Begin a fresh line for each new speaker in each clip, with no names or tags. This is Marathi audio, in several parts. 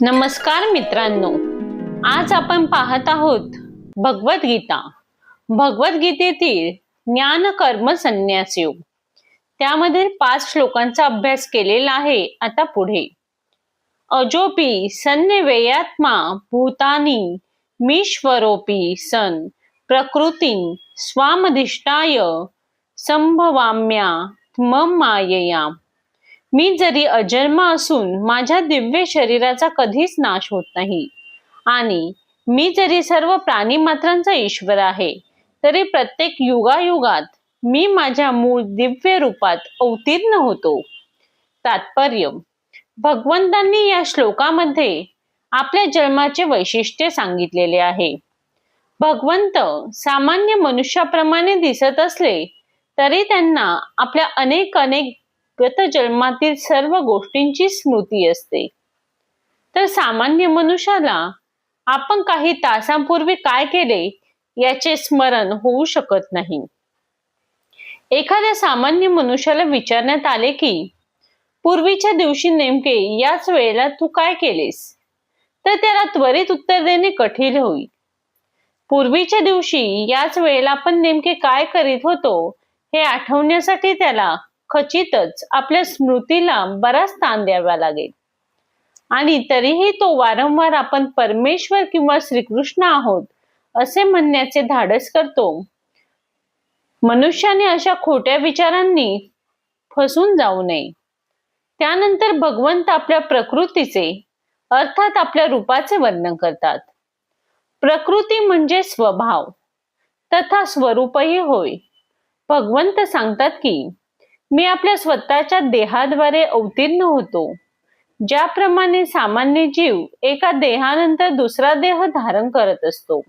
नमस्कार मित्रांनो आज आपण पाहत आहोत भगवद्गीता. भगवद्गीतेतील ज्ञान कर्म संन्यास योग. त्यामधील पाच श्लोकांचा अभ्यास केलेला आहे आता पुढे. अजोपी सन्निवेयात्मा भूतानी मीश्वरोपी सन प्रकृती स्वामधिष्ठाय संभवाम्या मम मायया मी जरी अजन्म असून माझ्या दिव्य शरीराचा कधीच नाश होत नाही. आणि मी जरी सर्व प्राणी मात्रांचा ईश्वर आहे तरी प्रत्येक युगायुगात मी माझ्या मूळ दिव्य रूपात अवतीर्ण होतो. तात्पर्य भगवंतांनी या श्लोकामध्ये आपल्या जन्माचे वैशिष्ट्य सांगितलेले आहे. भगवंत सामान्य मनुष्याप्रमाणे दिसत असले तरी त्यांना आपल्या अनेक अनेक गत जन्मातील सर्व गोष्टींची स्मृती असते. तर सामान्य मनुष्याला आपण काही तासांपूर्वी काय केले याचे स्मरण होऊ शकत नाही. एखाद्या सामान्य मनुष्याला विचारण्यात आले की पूर्वीच्या दिवशी नेमके याच वेळेला तू काय केलेस तर त्याला त्वरित उत्तर देणे कठीण होईल. पूर्वीच्या दिवशी याच वेळेला आपण नेमके काय करीत होतो हे आठवण्यासाठी त्याला खचितच आपल्या स्मृतीला बराच ताण द्यावा लागेल. आणि तरीही तो वारंवार आपण परमेश्वर किंवा श्रीकृष्ण आहोत असे म्हणण्याचे धाडस करतो. मनुष्याने अशा खोट्या विचारांनी फसून जाऊ नये. त्यानंतर भगवंत आपल्या प्रकृतीचे अर्थात आपल्या रूपाचे वर्णन करतात. प्रकृती म्हणजे स्वभाव तथा स्वरूपही होय. भगवंत सांगतात की मी आपल्या स्वतःच्या देहाद्वारे अवतीर्ण होतो. ज्याप्रमाणे सामान्य जीव एका देहानंतर दुसरा देह धारण करत असतो.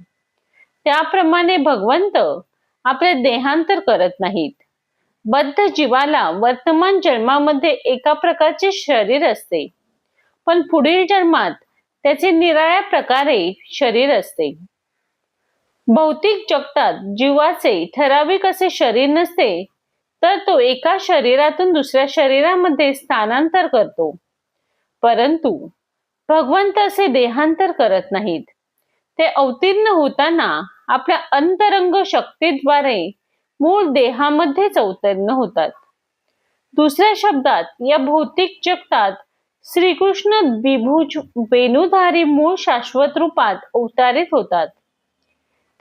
त्याप्रमाणे भगवंत आपले देहांतर करत नाहीत. बद्ध जीवाला वर्तमान जन्मामध्ये एका प्रकारचे शरीर असते. पण पुढील जन्मात त्याचे निराळ्या प्रकारे शरीर असते. भौतिक जगतात जीवाचे ठराविक असे शरीर नसते तर तो एका शरीरातून दुसऱ्या शरीरामध्ये स्थानांतर करतो. परंतु भगवंत असे देहांतर करत नाहीत. ते अवतीर्ण होताना आपल्या अंतरंग शक्तीद्वारे मूळ देहामध्येच अवतीर्ण होतात. दुसऱ्या शब्दात या भौतिक जगतात श्रीकृष्ण विभुज वेणुधारी मूळ शाश्वत रूपात अवतारित होतात.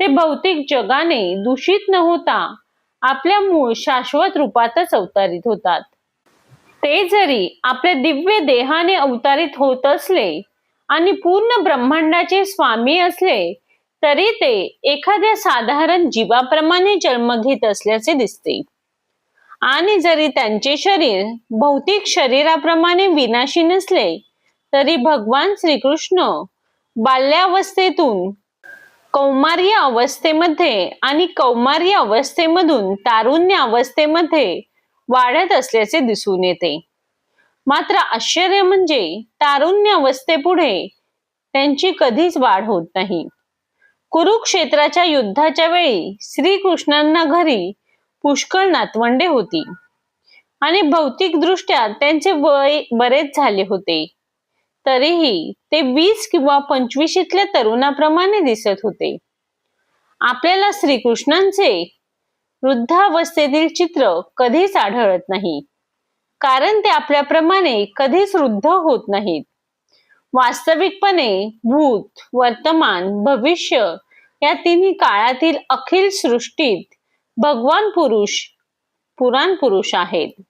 ते भौतिक जगाने दूषित न होता आपल्या मूळ शाश्वत रूपातच अवतारित होतात. ते जरी आपल्या दिव्य देहाने अवतारित होत असले आणि पूर्ण ब्रह्मांडाचे स्वामी असले तरी ते एखाद्या साधारण जीवाप्रमाणे जन्म घेत असल्याचे दिसते. आणि जरी त्यांचे शरीर भौतिक शरीराप्रमाणे विनाशी नसले तरी भगवान श्रीकृष्ण बाल्यावस्थेतून कौमार्य अवस्थेमध्ये आणि कौमार्य अवस्थेमधून तारुण्य अवस्थेमध्ये वाढत असल्याचे दिसून येते. मात्र आश्चर्य म्हणजे तारुण्य अवस्थेपुढे त्यांची कधीच वाढ होत नाही. कुरुक्षेत्राच्या युद्धाच्या वेळी श्रीकृष्णांना घरी पुष्कळ नातवंडे होती आणि भौतिक दृष्ट्या त्यांचे वय बरेच झाले होते. तरीही ते वीस किंवा पंचवीशीतल्या तरुणाप्रमाणे दिसत होते. आपल्याला श्रीकृष्णांचे वृद्धावस्थेतील चित्र कधीच आढळत नाही. कारण ते आपल्याप्रमाणे कधीच वृद्ध होत नाहीत. वास्तविकपणे भूत वर्तमान भविष्य या तिन्ही काळातील अखिल सृष्टीत भगवान पुरुष पुराण पुरुष आहेत.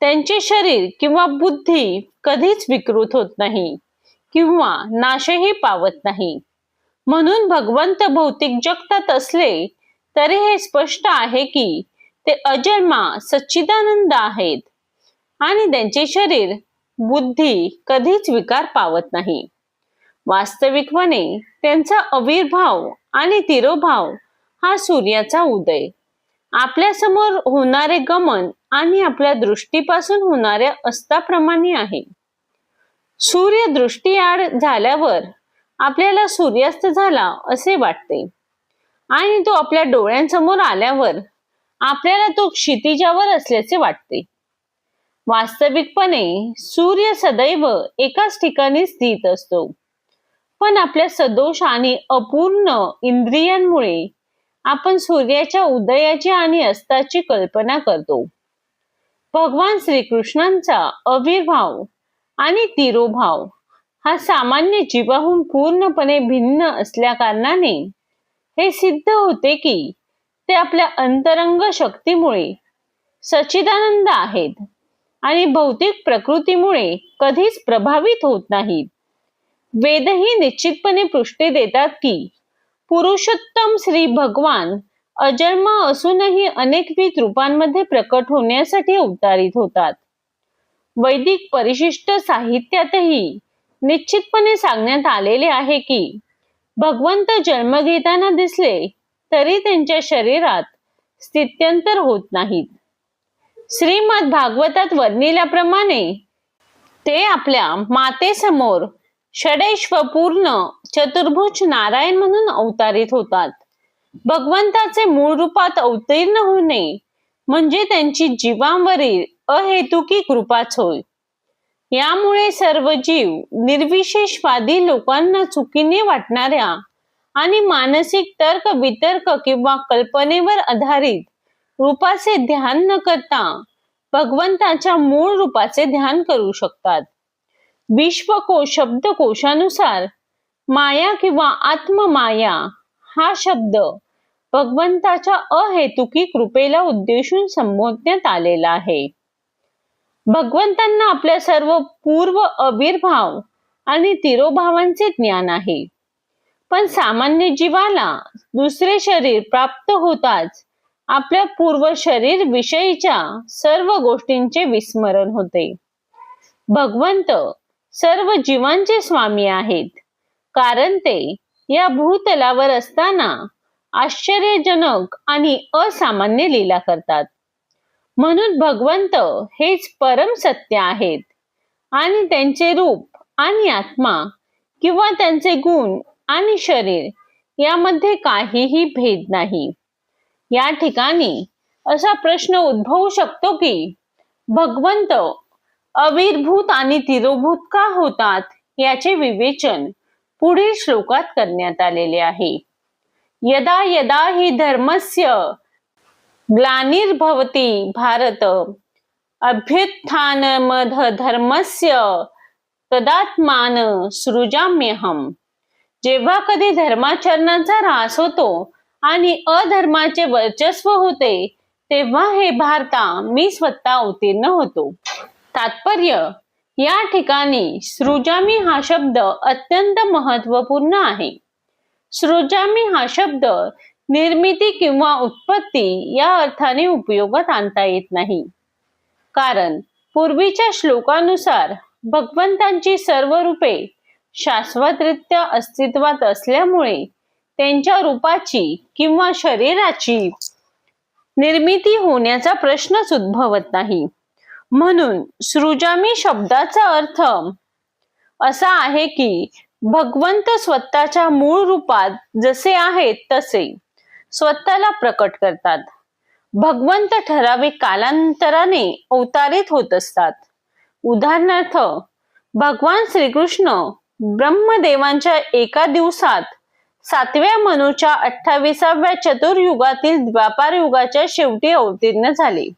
त्यांचे शरीर किंवा बुद्धी कधीच विकृत होत नाही किंवा नाशही पावत नाही. म्हणून भगवंत भौतिक जगतात असले तरी हे स्पष्ट आहे की ते अजन्मा सच्चिदानंद आहेत आणि त्यांचे शरीर बुद्धी कधीच विकार पावत नाही. वास्तविकपणे त्यांचा अविर्भाव आणि तिरोभाव हा सूर्याचा उदय. आपल्यासमोर होणारे गमन आणि आपल्या दृष्टीपासून होणाऱ्या अस्ताप्रमाणे आहे. सूर्य दृष्टीआड झाल्यावर आपल्याला सूर्यास्त झाला असे वाटते. आणि तो आपल्या डोळ्यांसमोर आल्यावर आपल्याला तो क्षितिजावर असल्याचे वाटते. वास्तविकपणे सूर्य सदैव एकाच ठिकाणी स्थित असतो. पण आपल्या सदोष आणि अपूर्ण इंद्रियांमुळे आपण सूर्याच्या उदयाची आणि अस्ताची कल्पना करतो. भगवान श्रीकृष्णांचा अविर्भाव आणि तिरोभाव हा सामान्य जीवाहून पूर्णपणे भिन्न असल्या कारणाने हे सिद्ध होते की ते आपल्या अंतरंग शक्तीमुळे सच्चिदानंद आहेत आणि भौतिक प्रकृतीमुळे कधीच प्रभावित होत नाहीत. वेदही निश्चितपणे पुष्टी देतात की पुरुषोत्तम श्री भगवान अजन्म असूनही अनेकविध रूपांमध्ये प्रकट होण्यासाठी अवतारित होतात. वैदिक परिशिष्ट साहित्यातही निश्चितपणे सांगण्यात आलेले आहे की भगवंत जन्म घेताना दिसले तरी त्यांच्या शरीरात स्थित्यंतर होत नाहीत. श्रीमद भागवतात वर्णिल्याप्रमाणे ते आपल्या मातेसमोर षडेश्वपूर्ण चतुर्भुज नारायण म्हणून अवतारित होतात. भगवंताचे मूळ रूपात अवतीर्ण होणे म्हणजे त्यांची जीवांवरील अहेतुकी कृपाच होय यामुळे सर्व जीव निर्विशेषवादी लोकांना चुकीने वाटणाऱ्या आणि मानसिक तर्क वितर्क किंवा कल्पनेवर आधारित रूपाचे ध्यान न करता भगवंताच्या मूळ रूपाचे ध्यान करू शकतात. विश्वकोश शब्दकोशानुसार माया किंवा आत्ममाया हा शब्द भगवंताच्या अहेतुकी कृपेला उद्देशून संबोधण्यात आलेला आहे. भगवंतांना आपल्या सर्व पूर्व अविर्भाव आणि तिरोभावांचे ज्ञान आहे. पण सामान्य जीवाला दुसरे शरीर प्राप्त होताच आपल्या पूर्व शरीर विषयीच्या सर्व गोष्टींचे विस्मरण होते. भगवंत सर्व जीवांचे स्वामी आहेत. कारण ते या भूतलावर असताना आश्चर्यजनक आणि असामान्य लीला करतात. म्हणून भगवंत हेच परम सत्य आहेत. आणि त्यांचे रूप आणि आत्मा किंवा त्यांचे गुण आणि शरीर यामध्ये काहीही भेद नाही. या ठिकाणी असा प्रश्न उद्भवू शकतो की भगवंत अविर्भूत आणि तिरोभूत का होतात याचे विवेचन पुढील श्लोकात करण्यात आलेले आहे. यदा यदा हि धर्मस्य ग्लानिर्भवती भारत अभ्युत्थानमध धर्मस्य तदात्मान सृजाम्यहम. जेव्हा कधी धर्माचरणाचा ऱ्हास होतो आणि अधर्माचे वर्चस्व होते तेव्हा हे भारता मी स्वतः अवतीर्ण होतो. तात्पर्य या ठिकाणी सृजामी हा शब्द अत्यंत महत्त्वपूर्ण आहे. सृजामी हा शब्द निर्मिती किंवा उत्पत्ती या अर्थाने उपयोगात आणता येत नाही. कारण पूर्वीच्या श्लोकानुसार भगवंतांची सर्व रूपे शाश्वतरित्या अस्तित्वात असल्यामुळे त्यांच्या रूपाची किंवा शरीराची निर्मिती होण्याचा प्रश्नच उद्भवत नाही. म्हणून सृजामी शब्दाचा अर्थ असा आहे की भगवंत स्वतःच्या मूळ रूपात जसे आहेत तसे स्वतःला प्रकट करतात. भगवंत ठराविक कालांतराने अवतारित होत असतात. उदाहरणार्थ भगवान श्रीकृष्ण ब्रह्मदेवांच्या एका दिवसात सातव्या मनूच्या अठ्ठावीसाव्या चतुर्युगातील द्वापार युगाच्या शेवटी अवतीर्ण झाले.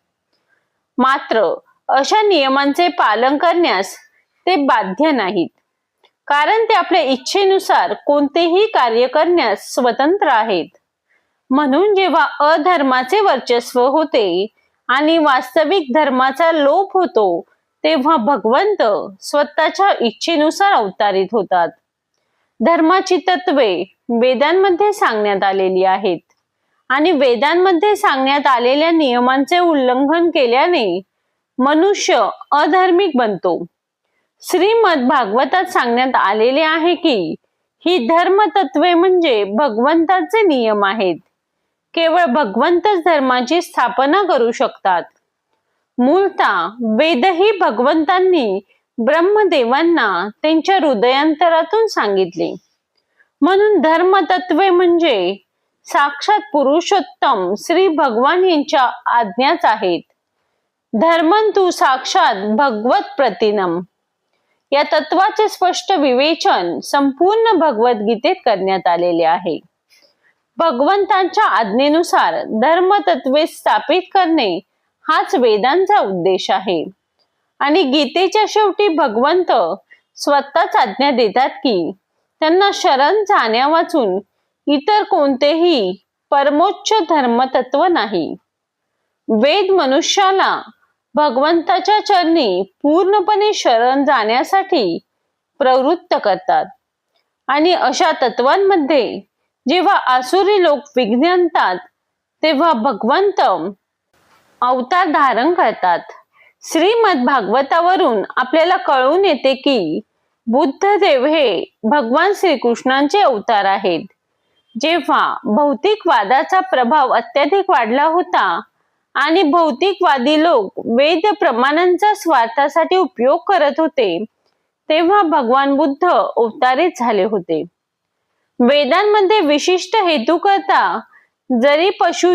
मात्र अशा नियमांचे पालन करण्यास ते बाध्य नाहीत. कारण ते आपल्या इच्छेनुसार कोणतेही कार्य करण्यास स्वतंत्र आहेत. म्हणून जेव्हा अधर्माचे वर्चस्व होते आणि वास्तविक धर्माचा लोप होतो तेव्हा भगवंत स्वतःच्या इच्छेनुसार अवतारित होतात. धर्माची तत्वे वेदांमध्ये सांगण्यात आलेली आहेत. आणि वेदांमध्ये सांगण्यात आलेल्या नियमांचे उल्लंघन केल्याने मनुष्य अधार्मिक बनतो. श्रीमद भागवतात सांगण्यात आलेले आहे की ही धर्म तत्वे म्हणजे भगवंताचे नियम आहेत. केवळ भगवंतच धर्माची स्थापना करू शकतात. मूलतः वेदही भगवंतांनी ब्रह्मदेवांना त्यांच्या हृदयांतरातून सांगितले. म्हणून धर्मतत्वे म्हणजे साक्षात पुरुषोत्तम श्री भगवान यांच्या आज्ञाच आहेत. धर्मंतु साक्षात भगवत प्रतिनम। या तत्वाचे स्पष्ट विवेचन संपूर्ण भगवद्गीतेत करण्यात आलेले आहे। भगवंतांच्या आज्ञेनुसार धर्म तत्वे स्थापित करणे हाच वेदांचा उद्देश आहे। आणि गीतेच्या शेवटी भगवंत स्वतःच आज्ञा देतात की त्यांना शरण जाण्या वाचून इतर कोणतेही परमोच्च धर्मतत्व नाही। वेद मनुष्याला भगवंताच्या चरणी पूर्णपणे शरण जाण्यासाठी प्रवृत्त करतात. आणि अशा तत्वांमध्ये जेव्हा आसुरी लोक विज्ञानतात तेव्हा भगवंत अवतार धारण करतात. श्रीमद भागवतावरून आपल्याला कळून येते की बुद्धदेव हे भगवान श्रीकृष्णांचे अवतार आहेत. जेव्हा भौतिक वादाचा प्रभाव अत्याधिक वाढला होता आणि भौतिकवादी लोक वेद प्रमाणांचा स्वार्थासाठी उपयोग करत होते. तेव्हा भगवान बुद्ध अवतारित झाले होते. वेदांमध्ये विशिष्ट हेतू करता जरी पशु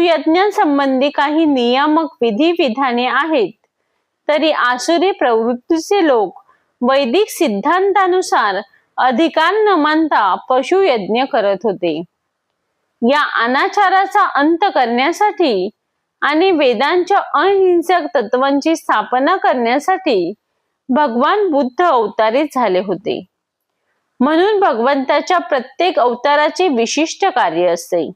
संबंधी काही नियामक विधी विधाने आहेत तरी आसुरी प्रवृत्तीचे लोक वैदिक सिद्धांतानुसार अधिकार न मानता पशुयज्ञ करत होते. या अनाचाराचा अंत करण्यासाठी आणि वेदांच्या अहिंसक तत्वांची स्थापना करण्यासाठी भगवान बुद्ध अवतारित झाले होते. म्हणून भगवंताच्या प्रत्येक अवताराचे विशिष्ट कार्य असते.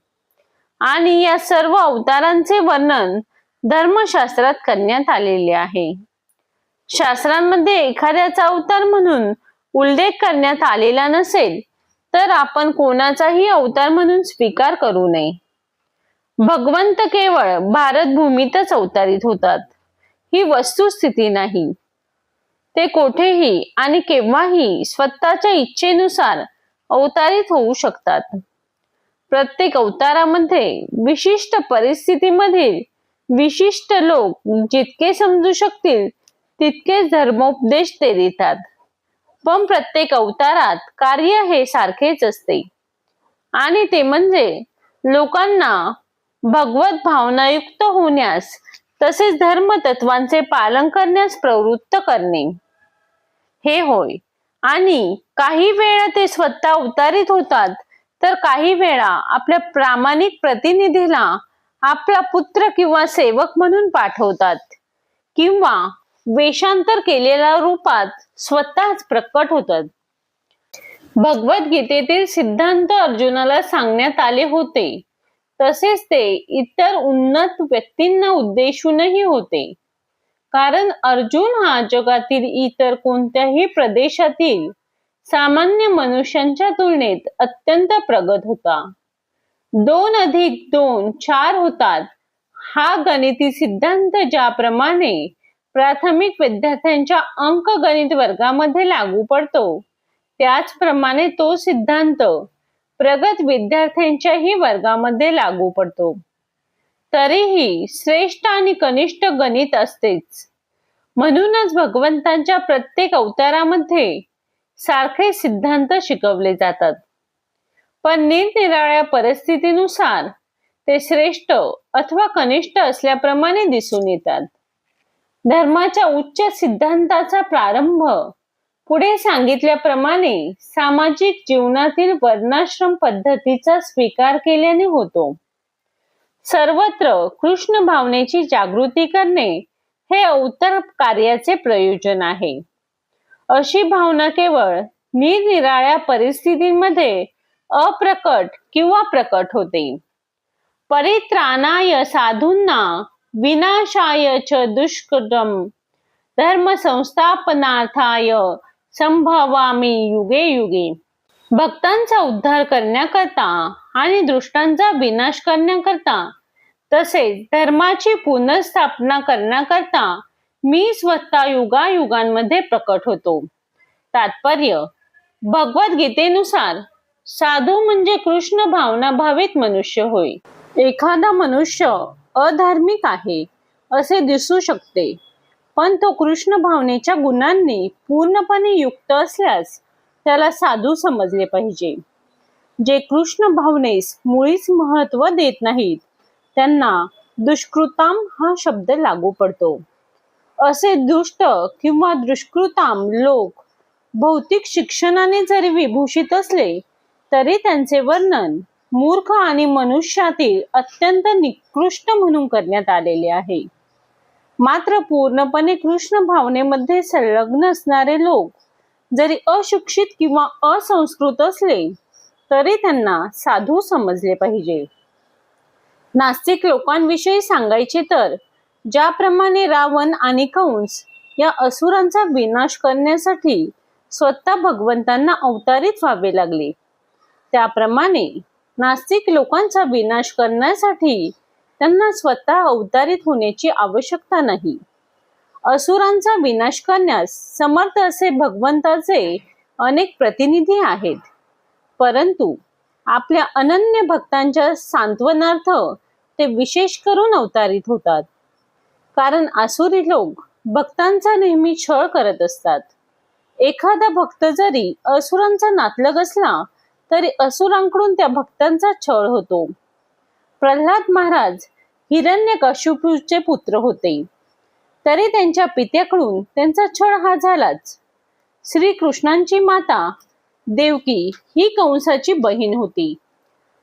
आणि या सर्व अवतारांचे वर्णन धर्मशास्त्रात करण्यात आलेले आहे. शास्त्रांमध्ये एखाद्याचा अवतार म्हणून उल्लेख करण्यात आलेला नसेल तर आपण कोणाचाही अवतार म्हणून स्वीकार करू नये. भगवंत केवळ भारत भूमीतच अवतारित होतात. ही वस्तुस्थिती नाही. ते कोठेही आणि केव्हाही स्वतःच्या इच्छेनुसार अवतारित होऊ शकतात. प्रत्येक अवतारामध्ये विशिष्ट परिस्थितीमधील विशिष्ट लोक जितके समजू शकतील तितकेच धर्मोपदेश ते देतात. पण प्रत्येक अवतारात कार्य हे सारखेच असते. आणि ते म्हणजे लोकांना भगवत भावनायुक्त होण्यास तसेच धर्मतत्वांचे पालन करण्यास प्रवृत्त करणे. हे होय. आणि काही वेळा ते स्वतः उतारित होतात तर काही वेळा आपल्या प्रामाणिक प्रतिनिधीला आपला पुत्र किंवा सेवक म्हणून पाठवतात किंवा वेषांतर केलेल्या रूपात स्वतःच प्रकट होतात. भगवद्गीतेतील सिद्धांत अर्जुनाला सांगण्यात आले होते. तसेच ते इतर उन्नत व्यक्तींना उद्देशूनही होते. कारण अर्जुन हा जगातील इतर कोणत्याही प्रदेशातील सामान्य मनुष्यांच्या तुलनेत अत्यंत प्रगत होता. दोन अधिक दोन चार होतात हा गणिती सिद्धांत ज्याप्रमाणे प्राथमिक विद्यार्थ्यांच्या अंक गणित वर्गामध्ये लागू पडतो त्याचप्रमाणे तो सिद्धांत प्रगत विद्यार्थ्यांच्याही वर्गामध्ये लागू पडतो. तरीही श्रेष्ठ आणि कनिष्ठ गणित असतेच. म्हणूनच भगवंतांच्या प्रत्येक अवतारामध्ये सारखे सिद्धांत शिकवले जातात. पण निरनिराळ्या परिस्थितीनुसार ते श्रेष्ठ अथवा कनिष्ठ असल्याप्रमाणे दिसून येतात. धर्माच्या उच्च सिद्धांताचा प्रारंभ पुढे सांगितल्याप्रमाणे सामाजिक जीवनातील वर्णाश्रम पद्धतीचा स्वीकार केल्याने होतो. सर्वत्र कृष्ण भावनेची जागृती करणे हे अवतर कार्याचे प्रयोजन आहे. अशी भावना केवळ निरनिराळ्या परिस्थितीमध्ये अप्रकट किंवा प्रकट होते. परित्राणाय साधूंना विनाशाय च दुष्कृतम. धर्म संस्थापनार्थाय संभवामी युगे युगे. भक्तांचा उद्धार करण्याकरता आणि दृष्टांचा विनाश करण्याकरता तसेच धर्माची पुनर्स्थापना करण्याकरता मी स्वतः युगायुगांमध्ये प्रकट होतो. तात्पर्य भगवद्गीतेनुसार साधू म्हणजे कृष्ण भावना भावित मनुष्य होय. एखादा मनुष्य अधार्मिक आहे असे दिसू शकते. पण तो कृष्ण भावनेच्या गुणांनी पूर्णपणे युक्त असल्यास त्याला साधू समजले पाहिजे. जे कृष्ण भावनेस मुळीच महत्त्व देत नाहीत त्यांना दुष्कृताम हा शब्द लागू पडतो. असे दुष्ट किंवा दुष्कृताम लोक भौतिक शिक्षणाने जरी विभूषित असले तरी त्यांचे वर्णन मूर्ख आणि मनुष्यातील अत्यंत निकृष्ट म्हणून करण्यात आलेले आहे. मात्र पूर्णपणे कृष्ण भावनेमध्ये संलग्न असणारे लोक जरी अशिक्षित किंवा असंस्कृत असले तरी त्यांना साधू समजले पाहिजे. नास्तिक लोकांविषयी सांगायचे तर ज्याप्रमाणे रावण आणि कंस या असुरांचा विनाश करण्यासाठी स्वतः भगवंतांना अवतारित व्हावे लागले. त्याप्रमाणे नास्तिक लोकांचा विनाश करण्यासाठी त्यांना स्वतः अवतारित होण्याची आवश्यकता नाही. असुरांचा विनाश करण्यास समर्थ असे भगवंताचे अनेक प्रतिनिधी आहेत. परंतु आपल्या अनन्य भक्तांच्या सांत्वनार्थ ते विशेष करून अवतारित होतात. कारण आसुरी लोक भक्तांचा नेहमी छळ करत असतात. एखादा भक्त जरी असुरांचा नातलग असला तरी असुरांकडून त्या भक्तांचा छळ होतो. प्रल्हाद महाराज हिरण्यकशिपूचे पुत्र होते. तरी त्यांच्या पित्याकडून त्यांचा छळ हा झालाच. श्रीकृष्णांची माता देवकी ही कंसाची बहीण होती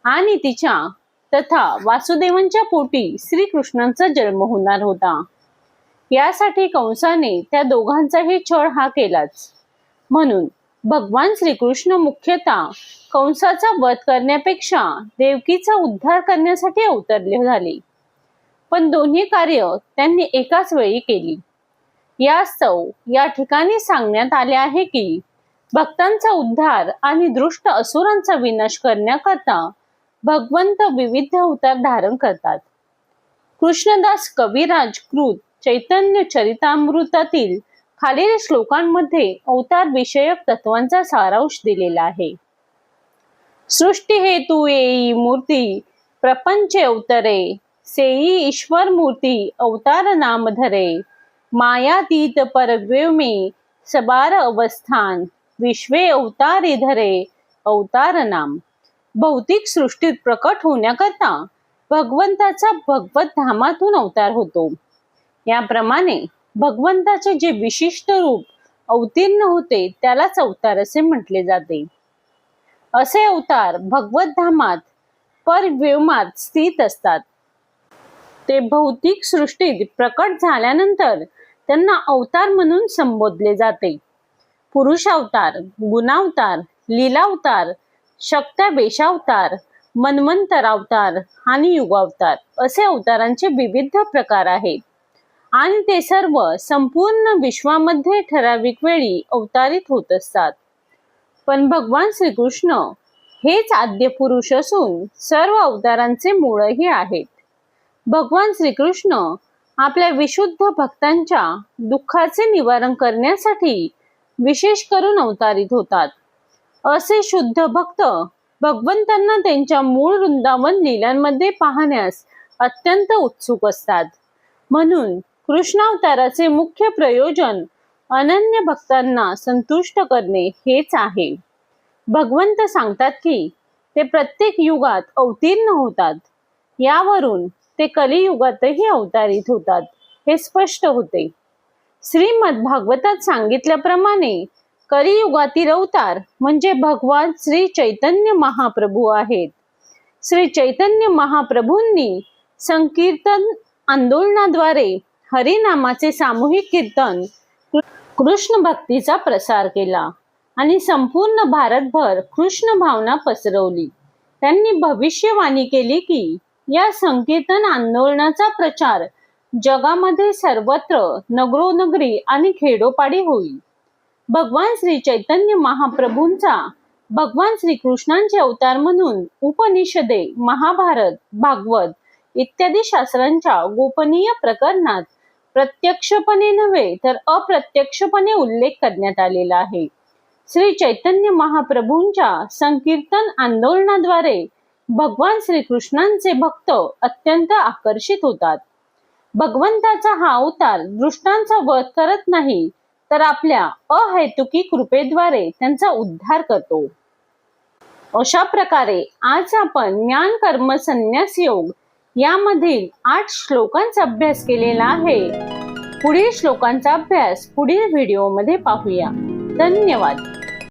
आणि तिच्या तथा वासुदेवांच्या पोटी श्रीकृष्णांचा जन्म होणार होता. यासाठी कंसाने त्या दोघांचाही छळ हा केलाच. म्हणून भगवान श्रीकृष्ण मुख्यतः कंसाचा वध करण्यापेक्षा देवकीचा उद्धार करण्यासाठी अवतरले झाले. पण दोन्ही कार्य त्यांनी एकाच वेळी केली. यास्तव या ठिकाणी सांगण्यात आले आहे की भक्तांचा उद्धार आणि दृष्ट असुरांचा विनाश करण्याकरता भगवंत विविध अवतार धारण करतात. कृष्णदास कविराज कृत चैतन्य चरितामृतातील खालील श्लोकांमध्ये अवतार विषयक तत्वांचा सारांश दिलेला आहे. सृष्टी हेतू येई मूर्ती प्रपंच अवतरे सेई ईश्वर मूर्ती अवतार नाम धरे मायातीत परव्योमे सबार अवस्थान विश्वे अवतार धरे अवतार नाम. भौतिक सृष्टीत प्रकट होण्याकरता भगवंताचा भगवत धामातून अवतार होतो. याप्रमाणे भगवंताचे जे विशिष्ट रूप अवतीर्ण होते त्यालाच अवतार असे म्हटले जाते. असे अवतार भगवत धामात परव्योमात स्थित असतात. ते भौतिक सृष्टीत प्रकट झाल्यानंतर त्यांना अवतार म्हणून संबोधले जाते. पुरुष अवतार गुणावतार लीलावतार शक्त्या वेशावतार मन्वंतर अवतार आणि युगावतार असे अवतारांचे विविध प्रकार आहेत. आणि ते सर्व संपूर्ण विश्वामध्ये ठराविक वेळी अवतारित होत असतात. पण भगवान श्रीकृष्ण हेच आद्य पुरुष असून सर्व अवतारांचे मूळही आहेत. भगवान श्रीकृष्ण आपल्या विशुद्ध भक्तांच्या दुःखाचे निवारण करण्यासाठी विशेष करून अवतारित होतात. असे शुद्ध भक्त भगवंतांना त्यांच्या मूळ वृंदावन लीलांमध्ये पाहण्यास अत्यंत उत्सुक असतात. म्हणून कृष्णावताराचे मुख्य प्रयोजन अनन्य भक्तांना संतुष्ट करणे हेच आहे. भगवंत सांगतात की ते प्रत्येक युगात अवतीर्ण होतात. यावरून ते कलियुगातही अवतारित होतात हे स्पष्ट होते. श्रीमद भागवतात सांगितल्याप्रमाणे कलियुगातील अवतार म्हणजे भगवान श्री चैतन्य महाप्रभू आहेत. श्री चैतन्य महाप्रभूंनी संकीर्तन आंदोलनाद्वारे हरिनामाचे सामूहिक कीर्तन कृष्ण भक्तीचा प्रसार केला आणि संपूर्ण भारतभर कृष्ण भावना पसरवली. त्यांनी भविष्यवाणी केली की या संकीर्तन आंदोलनाचा प्रचार जगामध्ये सर्वत्र नगरोनगरी आणि खेडोपाडी होईल. भगवान श्री चैतन्य महाप्रभूंचा भगवान श्री कृष्णांचे अवतार म्हणून उपनिषदे महाभारत भागवत इत्यादी शास्त्रांच्या गोपनीय प्रकरणात प्रत्यक्षपणे नव्हे तर अप्रत्यक्षपणे उल्लेख करण्यात आलेला आहे. श्री चैतन्य महाप्रभूंच्या संकीर्तन आंदोलनाद्वारे भगवान श्रीकृष्णांचे भक्त अत्यंत आकर्षित होतात. भगवंताचा हा अवतार दृष्टांचा वध करत नाही तर आपल्या अहेतुकी कृपेद्वारे त्यांचा उद्धार करतो. अशा प्रकारे आज आपण ज्ञान कर्म संन्यास योग यामधील आठ श्लोकांचा अभ्यास केलेला आहे. पुढील श्लोकांचा अभ्यास पुढील व्हिडिओमध्ये पाहूया. धन्यवाद.